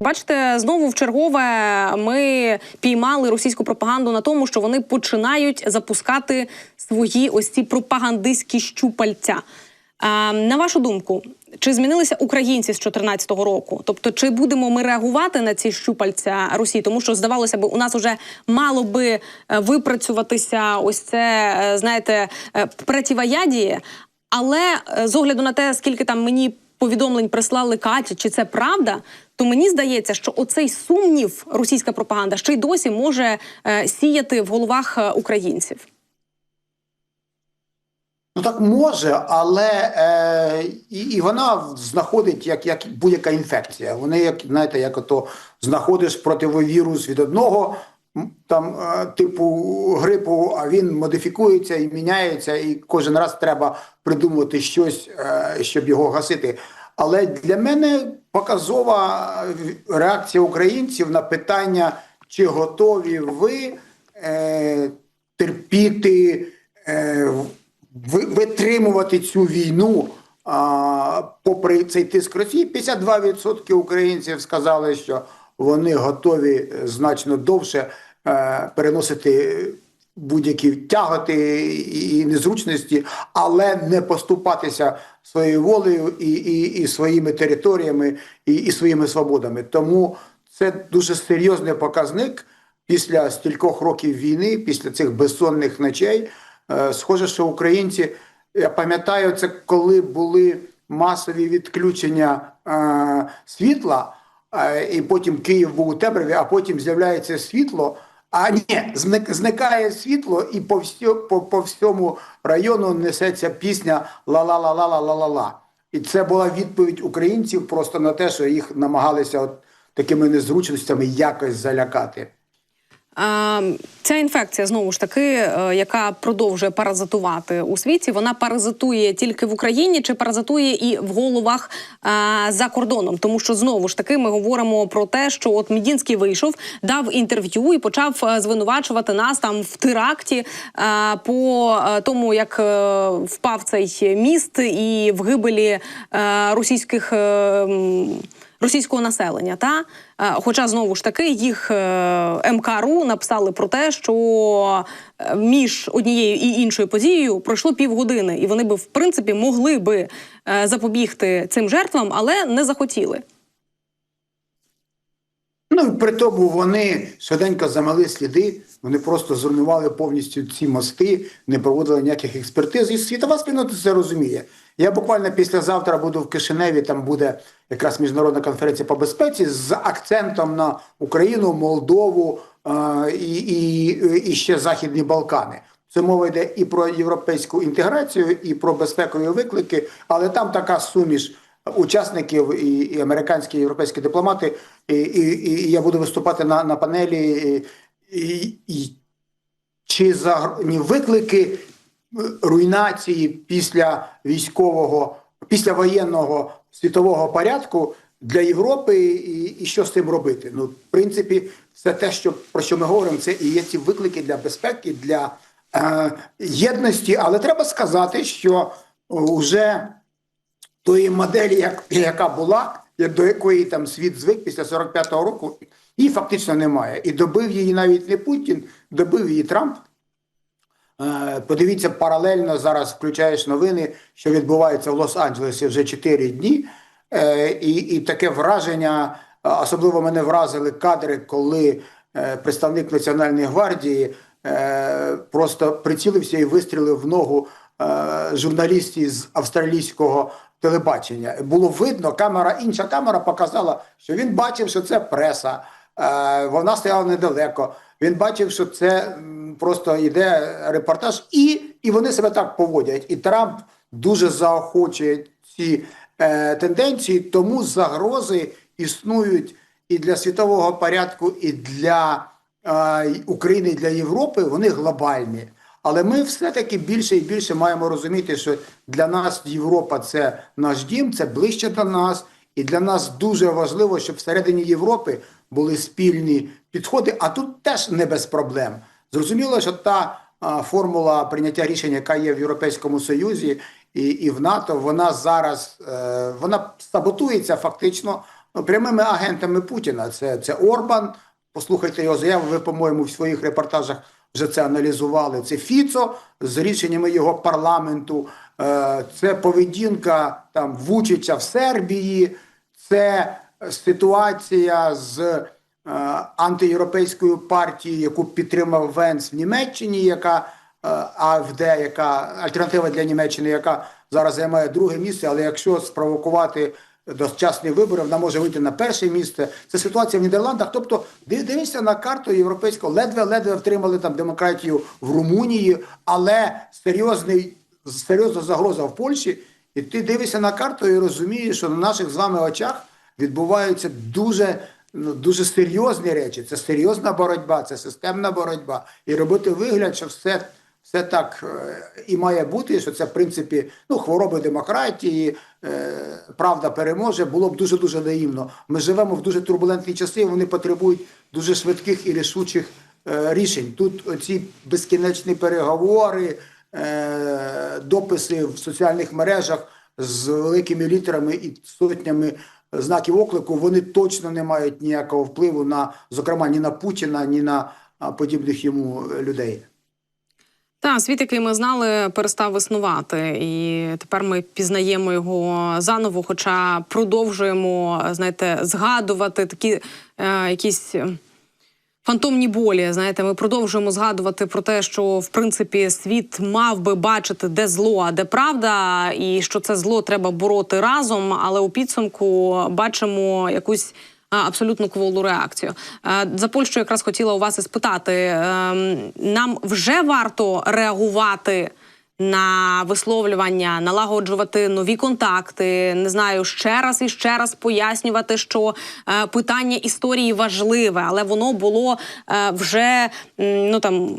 Бачите, знову в чергове ми піймали російську пропаганду на тому, що вони починають запускати свої ось ці пропагандистські щупальця. А, на вашу думку, чи змінилися українці з 2014 року? Тобто, чи будемо ми реагувати на ці щупальця Росії? Тому що здавалося б, у нас вже мало би е, випрацюватися ось це, е, знаєте, е, противоядіє. Але з огляду на те, скільки там мені повідомлень прислали Катя, чи це правда, то мені здається, що оцей сумнів російська пропаганда ще й досі може е, сіяти в головах е, українців. Ну так може, але е, і, і вона знаходить як, як будь-яка інфекція. Вони, як знаєте, як ото знаходиш противовірус від одного там е, типу грипу, а він модифікується і міняється, і кожен раз треба придумувати щось, е, щоб його гасити. Але для мене показова реакція українців на питання, чи готові ви е, терпіти. Е, ви- витримувати цю війну, а, попри цей тиск Росії, 52% українців сказали, що вони готові значно довше е, переносити будь-які тяготи і незручності, але не поступатися своєю волею і, і, і своїми територіями, і, і своїми свободами. Тому це дуже серйозний показник після стількох років війни, після цих безсонних ночей. Е, Схоже, що українці, я пам'ятаю, це коли були масові відключення е, світла, е, і потім Київ був у темряві, а потім з'являється світло. А ні, зник, зникає світло, і по, всьо, по, по всьому району несеться пісня ла-ла-ла-ла-ла-ла-ла-ла. І це була відповідь українців просто на те, що їх намагалися от такими незручностями якось залякати. Ця інфекція знову ж таки, е, яка продовжує паразитувати у світі, вона паразитує тільки в Україні чи паразитує і в головах а, за кордоном. Тому що знову ж таки ми говоримо про те, що от Мідінський вийшов, дав інтерв'ю і почав е, звинувачувати нас там в теракті по е, тому, як е, впав цей міст і в гибелі е, російських. Російського населення. Та Е, хоча знову ж таки їх е, МКРУ написали про те, що е, між однією і іншою подією пройшло півгодини, і вони би в принципі могли би запобігти цим жертвам, але не захотіли. Ну при тому вони швиденько замали сліди, вони просто зруйнували повністю ці мости, не проводили ніяких експертиз. І світова спільнота це розуміє. Я буквально післязавтра буду в Кишиневі, там буде якраз міжнародна конференція по безпеці з акцентом на Україну, Молдову е, і, і, і ще Західні Балкани. Це мова йде і про європейську інтеграцію, і про безпекові виклики, але там така суміш учасників і, і американські і європейські дипломати, і, і, і я буду виступати на, на панелі. І, і, чи загр... виклики е, руйнації після військового, після воєнного світового порядку для Європи, і, і що з цим робити? Ну, в принципі, все те, що про що ми говоримо, це і є ці виклики для безпеки, для е, єдності. Але треба сказати, що вже тої моделі, яка була, до якої там світ звик після 45-го року, її фактично немає. І добив її навіть не Путін, добив її Трамп. Е, Подивіться, паралельно зараз включаєш новини, що відбувається в Лос-Анджелесі вже 4 дні. Е, І, і таке враження, е, особливо мене вразили кадри, коли представник Національної гвардії просто прицілився і вистрілив в ногу журналістів з австралійського телебачення. Було видно, камера, інша камера показала, що він бачив, що це преса. Е, Вона стояла недалеко. Він бачив, що це просто йде репортаж, і, і вони себе так поводять. І Трамп дуже заохочує ці е, тенденції, тому загрози існують і для світового порядку, і для е, України, і для Європи. Вони глобальні. Але ми все-таки більше і більше маємо розуміти, що для нас Європа це наш дім, це ближче до нас. І для нас дуже важливо, щоб всередині Європи були спільні підходи, а тут теж не без проблем. Зрозуміло, що та а, формула прийняття рішень, яка є в Європейському Союзі і, і в НАТО, вона зараз е, вона саботується фактично ну, прямими агентами Путіна. Це, це Орбан. Послухайте його заяву. Ви, по-моєму, в своїх репортажах вже це аналізували. Це Фіцо з рішеннями його парламенту. Е, Це поведінка там Вучича в Сербії. Це ситуація з е, антиєвропейською партією, яку підтримав Венс в Німеччині, яка е, АФД, яка альтернатива для Німеччини, яка зараз займає друге місце, але якщо спровокувати дочасні вибори, вона може вийти на перше місце. Це ситуація в Нідерландах. Тобто, див- дивишся на карту європейського, ледве-ледве втримали там демократію в Румунії, але серйозний, серйозна загроза в Польщі. І ти дивишся на карту і розумієш, що на наших з вами очах відбуваються дуже, ну, дуже серйозні речі. Це серйозна боротьба, це системна боротьба. І робити вигляд, що все, все так е, і має бути, що це в принципі ну, хвороби демократії, е, правда переможе, було б дуже дуже наївно. Ми живемо в дуже турбулентні часи. Вони потребують дуже швидких і рішучих е, рішень. Тут оці безкінечні переговори, дописи в соціальних мережах з великими літерами і сотнями знаків оклику, вони точно не мають ніякого впливу на, зокрема, ні на Путіна, ні на подібних йому людей. Та світ, який ми знали, перестав існувати, і тепер ми пізнаємо його заново, хоча продовжуємо знаєте, згадувати такі е, якісь. е, Фантомні болі, знаєте, ми продовжуємо згадувати про те, що в принципі світ мав би бачити, де зло, а де правда, і що це зло треба бороти разом. Але у підсумку бачимо якусь а, абсолютно кволу реакцію. Е, За Польщу якраз хотіла у вас і спитати: ем, нам вже варто реагувати на висловлювання, налагоджувати нові контакти. Не знаю, ще раз і ще раз пояснювати, що е, питання історії важливе, але воно було е, вже ну там.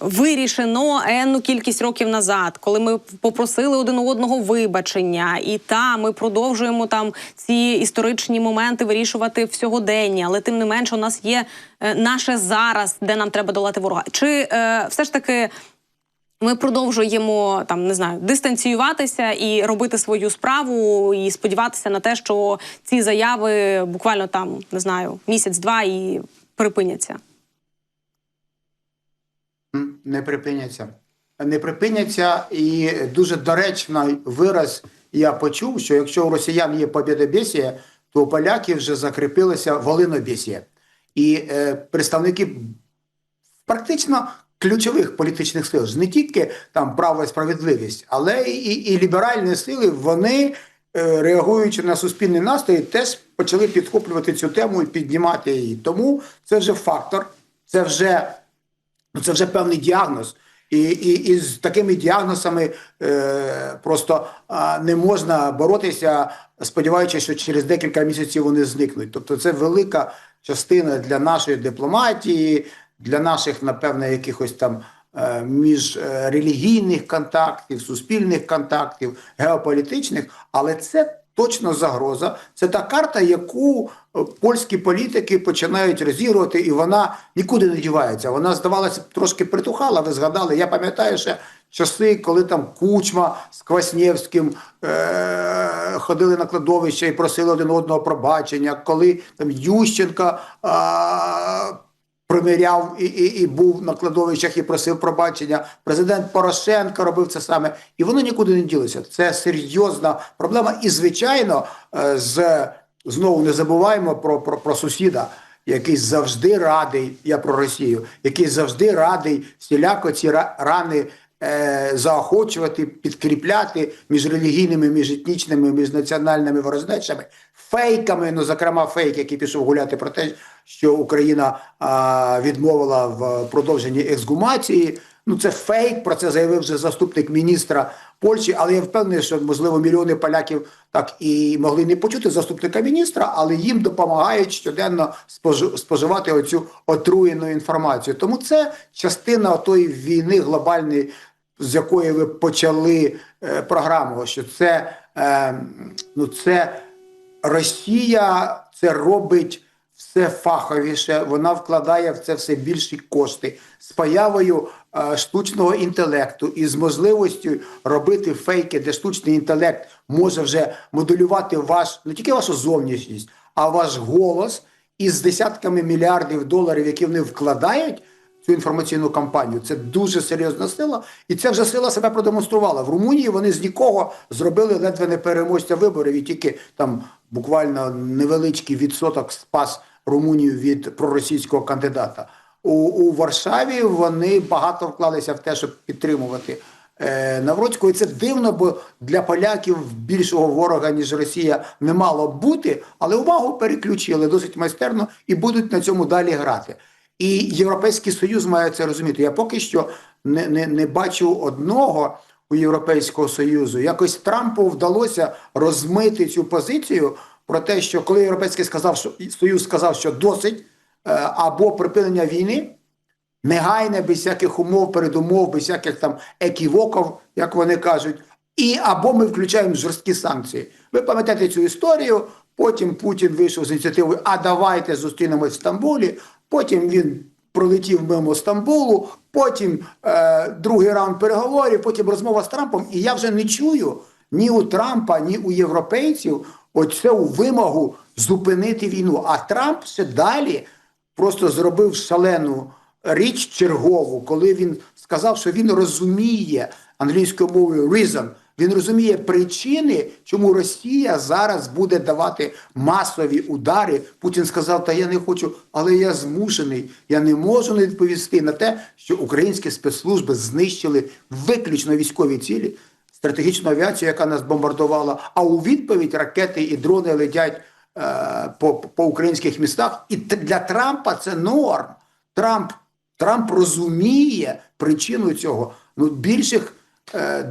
Вирішено енну кількість років назад, коли ми попросили один у одного вибачення, і та ми продовжуємо там ці історичні моменти вирішувати в сьогоденні, але тим не менше, у нас є е, наше зараз, де нам треба долати ворога. Чи е, все ж таки ми продовжуємо там не знаю дистанціюватися і робити свою справу, і сподіватися на те, що ці заяви буквально там не знаю місяць-два і припиняться. Не припиняться. Не припиняться, і дуже доречний вираз я почув, що якщо у росіян є побєдобєсія, то у поляків вже закріпилося волинобєсія. І е, представники практично ключових політичних сил, не тільки там право і справедливість, але і, і, і ліберальні сили, вони, е, реагуючи на суспільний настрій, теж почали підхоплювати цю тему і піднімати її. Тому це вже фактор, це вже Ну, це вже певний діагноз. І, і, і з такими діагнозами е, просто а, не можна боротися, сподіваючись, що через декілька місяців вони зникнуть. Тобто це велика частина для нашої дипломатії, для наших, напевне, якихось там е, міжрелігійних контактів, суспільних контактів, геополітичних, але це точно загроза. Це та карта, яку е, польські політики починають розігрувати, і вона нікуди не дівається. Вона, здавалося, трошки притухала. Ви згадали. Я пам'ятаю ще часи, коли там Кучма з Кваснєвським е- ходили на кладовище і просили один одного пробачення, коли там Ющенка. А- примиряв і, і, і був на кладовищах і просив пробачення. Президент Порошенко робив це саме, і воно нікуди не ділося. Це серйозна проблема. І, звичайно, е, з знову не забуваємо про, про, про сусіда. Який завжди радий, я про Росію, який завжди радий всіляко ці рани заохочувати, підкріпляти між релігійними, між етнічними, між національними ворожнечами, фейками, ну зокрема фейк, який пішов гуляти про те, що Україна а, відмовила в продовженні ексгумації. Ну це фейк. Про це заявив вже заступник міністра Польщі. Але я впевнений, що можливо мільйони поляків так і могли не почути заступника міністра, але їм допомагають щоденно спожи- споживати оцю отруєну інформацію. Тому це частина тої війни глобальної, з якої ви почали е, програму. Що це, е, ну це Росія це робить все фаховіше, вона вкладає в це все більші кошти з появою е, штучного інтелекту і з можливістю робити фейки, де штучний інтелект може вже моделювати ваш не тільки вашу зовнішність, а ваш голос із десятками мільярдів доларів, які вони вкладають цю інформаційну кампанію, це дуже серйозна сила, і ця вже сила себе продемонструвала. В Румунії вони з нікого зробили ледве не переможця виборів, і тільки там буквально невеличкий відсоток спас Румунію від проросійського кандидата. У, у Варшаві вони багато вклалися в те, щоб підтримувати е, Навроцького. І це дивно, бо для поляків більшого ворога, ніж Росія, не мало бути, але увагу переключили досить майстерно і будуть на цьому далі грати. І Європейський Союз має це розуміти. Я поки що не, не, не бачу одного у Європейського Союзу. Якось Трампу вдалося розмити цю позицію про те, що коли Європейський сказав, що Союз сказав, що досить е, або припинення війни, негайне, без всяких умов, передумов, без всяких там еківоків, як вони кажуть, і або ми включаємо жорсткі санкції. Ви пам'ятаєте цю історію? Потім Путін вийшов з ініціативою, а давайте зустрінемось в Стамбулі. Потім він пролетів мимо Стамбулу, потім е, другий раунд переговорів, потім розмова з Трампом. І я вже не чую ні у Трампа, ні у європейців оцю вимогу зупинити війну. А Трамп ще далі просто зробив шалену річ чергову, коли він сказав, що він розуміє англійською мовою reason, він розуміє причини, чому Росія зараз буде давати масові удари. Путін сказав: Та я не хочу, але я змушений. Я не можу не відповісти на те, що українські спецслужби знищили виключно військові цілі, стратегічну авіацію, яка нас бомбардувала. А у відповідь ракети і дрони летять е, по, по українських містах. І для Трампа це норм. Трамп, Трамп розуміє причину цього. Ну, більших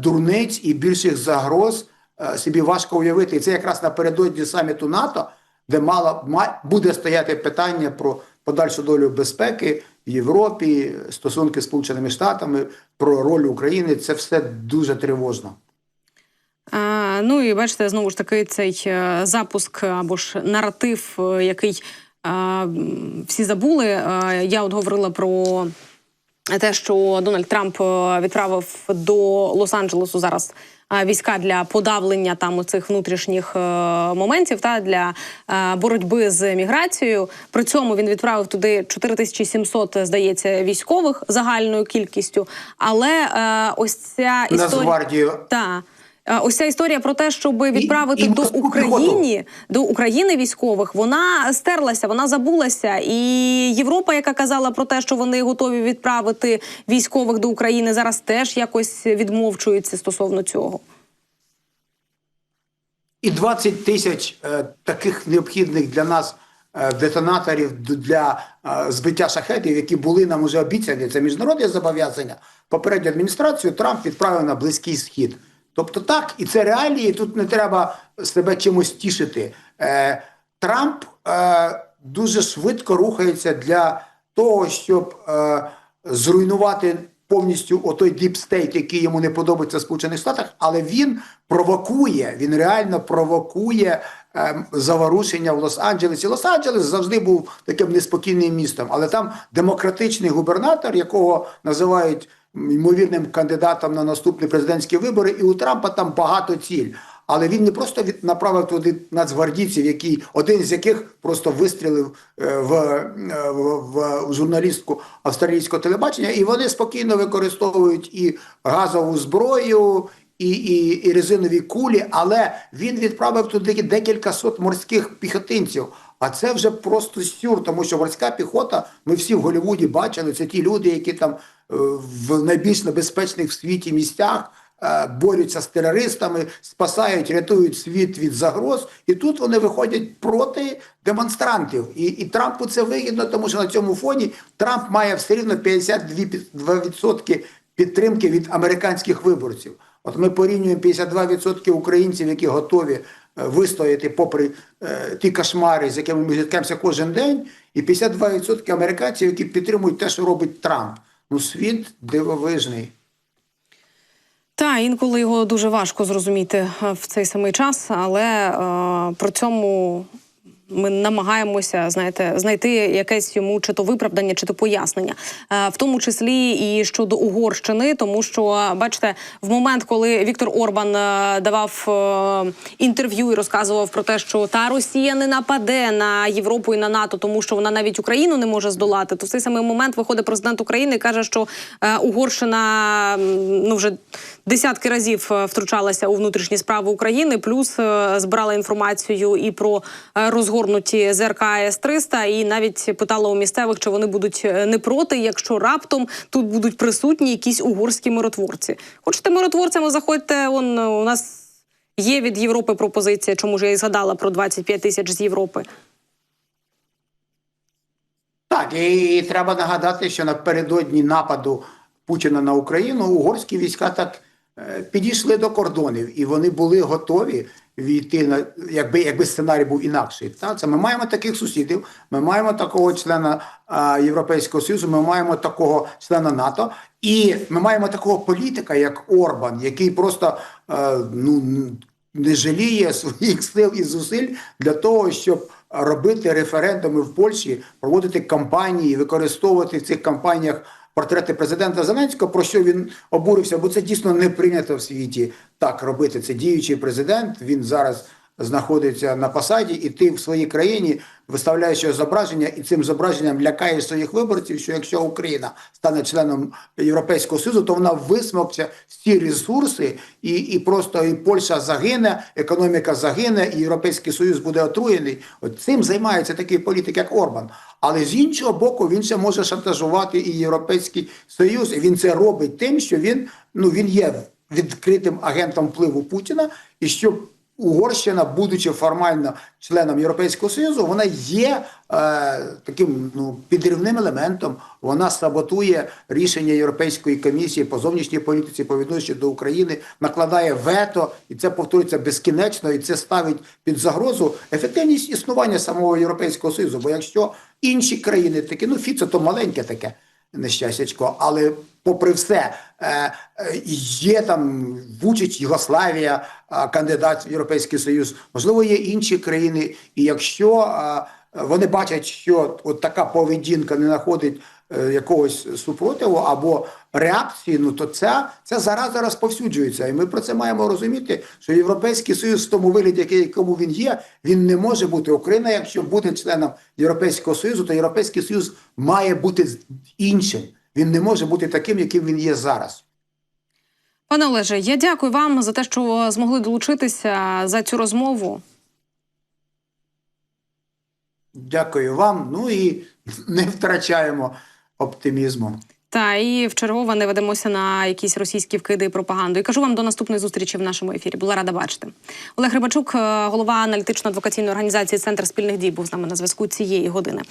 дурниць і більших загроз е, собі важко уявити. І це якраз напередодні саміту НАТО, де мало буде стояти питання про подальшу долю безпеки в Європі, стосунки з Сполученими Штатами, про роль України. Це все дуже тривожно. А, ну і бачите, знову ж таки, цей е, запуск або ж наратив, е, який е, м, всі забули. Е, я от говорила про те, що Дональд Трамп е, відправив до Лос-Анджелесу зараз е, війська для подавлення там цих внутрішніх е, моментів та для боротьби з міграцією. При цьому він відправив туди 4700, здається, військових загальною кількістю. Але ось ця історія Нацгвардію та ось ця історія про те, щоб відправити і до України до України військових, вона стерлася, вона забулася. І Європа, яка казала про те, що вони готові відправити військових до України, зараз теж якось відмовчується стосовно цього. і 20 тисяч е, таких необхідних для нас е, детонаторів для е, збиття шахетів, які були нам уже обіцяні. Це міжнародне зобов'язання. Попередню адміністрацію Трамп відправив на близький схід. Тобто так, і це реалії. Тут не треба себе чимось тішити. Е, Трамп е, дуже швидко рухається для того, щоб е, зруйнувати повністю отой діпстейт, який йому не подобається в Сполучених Штатах, але він провокує, він реально провокує ем, заворушення в Лос-Анджелесі. Лос-Анджелес завжди був таким неспокійним містом, але там демократичний губернатор, якого називають ймовірним кандидатом на наступні президентські вибори, і у Трампа там багато ціль. Але він не просто від направив туди нацгвардійців, які один з яких просто вистрілив е, в, е, в, в журналістку австралійського телебачення, і вони спокійно використовують і газову зброю, і, і, і резинові кулі. Але він відправив туди декілька сот морських піхотинців. А це вже просто сюр, тому що морська піхота, ми всі в Голлівуді бачили, це ті люди, які там е, в найбільш небезпечних в світі місцях е, борються з терористами, спасають, рятують світ від загроз. І тут вони виходять проти демонстрантів. І, і Трампу це вигідно, тому що на цьому фоні Трамп має все рівно 52% підтримки від американських виборців. От ми порівнюємо 52% українців, які готові вистояти попри е, ті кошмари, з якими ми зіткаємося кожен день, і 52% американців, які підтримують те, що робить Трамп. Ну, світ дивовижний. Та інколи його дуже важко зрозуміти е, в цей самий час, але е, при цьому ми намагаємося знаєте, знайти якесь йому чи то виправдання, чи то пояснення, Е, в тому числі і щодо Угорщини, тому що бачите, в момент, коли Віктор Орбан е, давав е, інтерв'ю і розказував про те, що та Росія не нападе на Європу і на НАТО, тому що вона навіть Україну не може здолати, то в цей самий момент виходить президент України і каже, що Угорщина ну вже десятки разів втручалася у внутрішні справи України, плюс збирала інформацію і про е, розгорнуті ЗРК С-300, і навіть питала у місцевих, чи вони будуть е, не проти, якщо раптом тут будуть присутні якісь угорські миротворці. Хочете миротворцями, заходьте. Он е, у нас є від Європи пропозиція, чому ж я і згадала про 25 тисяч з Європи. Так, і треба нагадати, що напередодні нападу Путіна на Україну угорські війська так е, підійшли до кордонів, і вони були готові війти на якби, якби сценарій був інакший. Та це ми маємо таких сусідів, ми маємо такого члена а, Європейського Союзу, ми маємо такого члена НАТО, і ми маємо такого політика, як Орбан, який просто е, ну не жаліє своїх сил і зусиль для того, щоб робити референдуми в Польщі, проводити кампанії, використовувати в цих кампаніях портрети президента Зеленського, про що він обурився, бо це дійсно не прийнято в світі так робити. Це діючий президент. Він зараз знаходиться на посаді, і ти в своїй країні виставляєш зображення, і цим зображенням лякаєш своїх виборців, що якщо Україна стане членом Європейського Союзу, то вона висмокче всі ресурси, і, і просто і Польща загине, економіка загине, і Європейський Союз буде отруєний. От цим займається такий політик, як Орбан. Але з іншого боку, він ще може шантажувати і Європейський Союз. І він це робить тим, що він ну він є відкритим агентом впливу Путіна, і що Угорщина, будучи формально членом Європейського Союзу, вона є е, таким ну, підривним елементом. Вона саботує рішення Європейської комісії по зовнішній політиці по відношенню до України, накладає вето, і це повторюється безкінечно, і це ставить під загрозу ефективність існування самого Європейського Союзу. Бо якщо інші країни такі, ну Фіцо то маленьке таке нещастячко, але попри все, е, е, є там Вучич, Югославія, е, кандидат в Європейський Союз, можливо, є інші країни, і якщо вони бачать, що от така поведінка не знаходить якогось супротиву або реакції, ну то ця, ця зараза розповсюджується. І ми про це маємо розуміти, що Європейський Союз в тому вигляді, який- якому він є, він не може бути. Україна, якщо буде членом Європейського Союзу, то Європейський Союз має бути іншим. Він не може бути таким, яким він є зараз. Пане Олеже, я дякую вам за те, що змогли долучитися за цю розмову. Дякую вам. Ну і не втрачаємо оптимізму. Та і вчергове не ведемося на якісь російські вкиди і пропаганду. І кажу вам до наступної зустрічі в нашому ефірі. Була рада бачити. Олег Рибачук, е, голова аналітично-адвокаційної організації Центр спільних дій, був з нами на зв'язку цієї години.